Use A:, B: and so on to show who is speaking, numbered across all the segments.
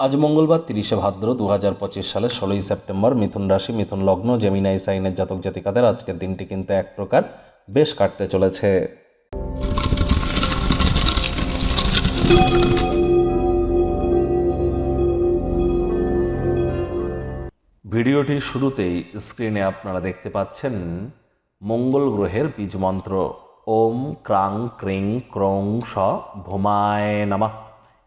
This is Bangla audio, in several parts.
A: আজ মঙ্গলবার তিরিশে ভাদ্র দু হাজার পঁচিশ সালের ষোলোই সেপ্টেম্বর মিথুন রাশি, মিথুন লগ্ন, জেমিনাই সাইনের জাতক জাতিকাদের আজকের দিনটি কিন্তু এক প্রকার বেশ কাটতে চলেছে। ভিডিওটির শুরুতেই স্ক্রিনে আপনারা দেখতে পাচ্ছেন মঙ্গল গ্রহের বীজ মন্ত্র। ওম ক্রাং ক্রিং ক্রং স ভোমায় নামা।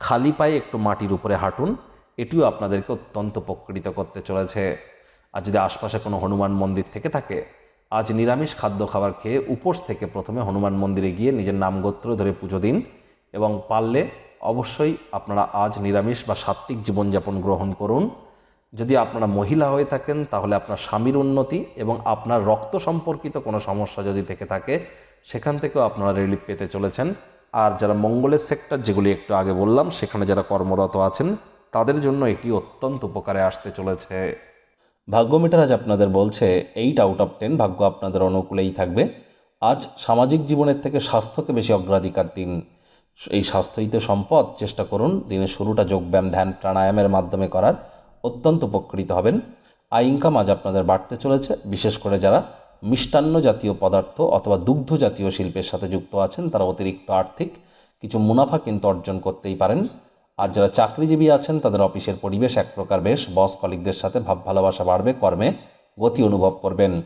A: খালি পায়ে একটু মাটির উপরে হাঁটুন, এটিও আপনাদেরকে অত্যন্ত উপকৃত করতে চলেছে। আর যদি আশপাশে কোনো হনুমান মন্দির থেকে থাকে, আজ নিরামিষ খাদ্য খাবার খেয়ে উপোস থেকে প্রথমে হনুমান মন্দিরে গিয়ে নিজের নাম গোত্র ধরে পুজো দিন এবং পারলে অবশ্যই আপনারা আজ নিরামিষ বা সাত্ত্বিক জীবনযাপন গ্রহণ করুন। যদি আপনারা মহিলা হয়ে থাকেন, তাহলে আপনার স্বামীর উন্নতি এবং আপনার রক্ত সম্পর্কিত কোনো সমস্যা যদি থেকে থাকে, সেখান থেকেও আপনারা রিলিফ পেতে চলেছেন। আর যারা মঙ্গলের সেক্টর যেগুলি একটু আগে বললাম, সেখানে যারা কর্মরত আছেন, তাদের জন্য এটি অত্যন্ত উপকারে আসতে চলেছে। ভাগ্য মিটার আজ আপনাদের বলছে এইট আউট অফ টেন ভাগ্য আপনাদের অনুকূলেই থাকবে। আজ সামাজিক জীবনের থেকে স্বাস্থ্যকে বেশি অগ্রাধিকার দিন। এই স্বাস্থ্যই তো সম্পদ, চেষ্টা করুন দিনের শুরুটা যোগব্যায়াম, ধ্যান, প্রাণায়ামের মাধ্যমে করার। অত্যন্ত উপকৃত হবেন। আয় ইনকাম আজ আপনাদের বাড়তে চলেছে, বিশেষ করে যারা মিষ্টান্ন জাতীয় পদার্থ অথবা দুগ্ধ জাতীয় শিল্পের সাথে যুক্ত আছেন, তারা অতিরিক্ত আর্থিক কিছু মুনাফা কিন্তু অর্জন করতেই পারেন। আর যারা চাকরিজীবী আছেন, তাদের অফিসের পরিবেশ এক প্রকার বেশ, বস কলিকদের সাথে ভাব ভালোবাসা বাড়বে, কর্মে গতি অনুভব করবেন।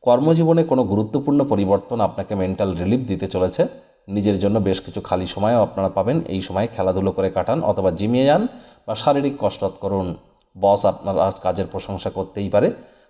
A: কর্মজীবনে কোনো গুরুত্বপূর্ণ পরিবর্তন আপনাকে মেন্টাল রিলিফ দিতে চলেছে। নিজের জন্য বেশ কিছু খালি সময়ও আপনারা পাবেন। এই সময় খেলাধুলো করে কাটান অথবা জিমিয়ে যান বা শারীরিক কসরত করুন। বস আপনার কাজের প্রশংসা করতেই পারে।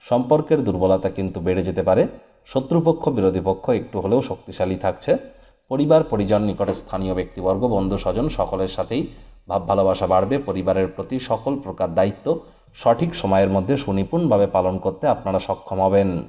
A: সম্পর্কের দুর্বলতা কিন্তু বেড়ে যেতে পারে। শত্রুপক্ষ, বিরোধী পক্ষ একটু হলেও শক্তিশালী থাকছে। পরিবার, পরিজন, নিকটে স্থানীয় ব্যক্তিবর্গ বন্ধু স্বজন সকলের সাথেই ভাব ভালোবাসা বাড়বে। পরিবারের প্রতি সকল প্রকার দায়িত্ব সঠিক সময়ের মধ্যে সুনিপুণভাবে পালন করতে আপনারা সক্ষম হবেন।